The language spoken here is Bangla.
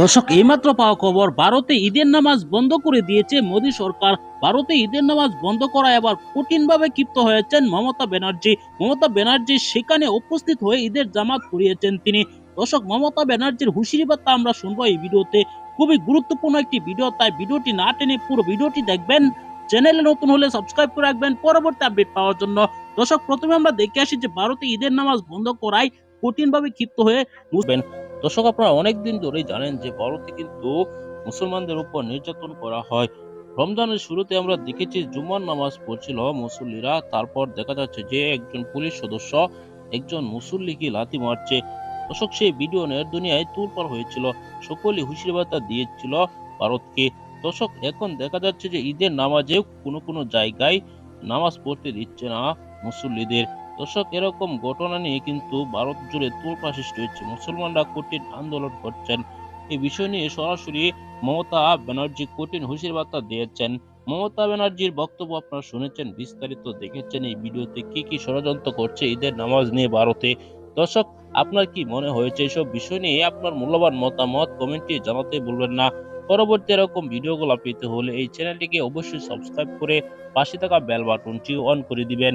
দর্শক, এইমাত্র পাওয়া খবর, ভারতে ঈদের নামাজ বন্ধ করে দিয়েছে মোদী সরকার। ভারতে ঈদের নামাজ বন্ধ করা এবার কঠিনভাবে ক্ষিপ্ত হয়েছেন মমতা ব্যানার্জি। মমতা ব্যানার্জি সেখানে উপস্থিত হয়ে ঈদের জামাত করিয়েছেন তিনি। দর্শক, মমতা ব্যানার্জির হুঁশিয়ারি বার্তা আমরা শুনব এই ভিডিওতে। খুবই গুরুত্বপূর্ণ একটি ভিডিও, তাই ভিডিওটি না টেনে পুরো ভিডিওটি দেখবেন। চ্যানেলে নতুন হলে সাবস্ক্রাইব করে রাখবেন পরবর্তী আপডেট পাওয়ার জন্য। দর্শক, প্রথমে আমরা দেখে আসি যে ভারতে ঈদের নামাজ বন্ধ করায় কঠিনভাবে ক্ষিপ্ত হয়ে বুঝবেন দর্শক, আপনারা অনেকদিন ধরেই জানেন যে ভারতে কিন্তু মুসলমানদের উপর নির্যাতন করা হয়। রমজানের শুরুতে আমরা দেখেছি জুমার নামাজ পড়ছিল মুসল্লিরা, তারপর দেখা যাচ্ছে যে একজন পুলিশ সদস্য একজন মুসল্লিকে লাথি মারছে। দর্শক, সেই ভিডিও নেট দুনিয়ায় তুলপার হয়েছিল সকলে হুঁশিয়ারি বার্তা দিয়েছিল ভারতকে। দর্শক, এখন দেখা যাচ্ছে যে ঈদের নামাজেও কোনো কোনো জায়গায় নামাজ পড়তে দিচ্ছে না মুসল্লিদের। দর্শক, এরকম ঘটনা নিয়ে কিন্তু ভারত জুড়ে তোলপা সৃষ্টি হচ্ছে মুসলমানরা কঠিন আন্দোলন করছেন। এই বিষয় নিয়ে সরাসরি মমতা ব্যানার্জি কঠিন হুঁশিয়ারি বার্তা দিয়েছেন। মমতা ব্যানার্জির বক্তব্য আপনারা শুনেছেন, বিস্তারিত দেখেছেন। এই ভিডিওতে কি কি ষড়যন্ত্র করছে, ঈদের নামাজ নিয়ে ভারতে। দর্শক, আপনার কি মনে হয়েছে? এসব বিষয় নিয়ে আপনার মূল্যবান মতামত কমেন্টে জানাতে বলবেন না। পরবর্তী এরকম ভিডিওগুলো পেতে হলে এই চ্যানেলটিকে অবশ্যই সাবস্ক্রাইব করে পাশে থাকা বেল বাটনটি অন করে দিবেন।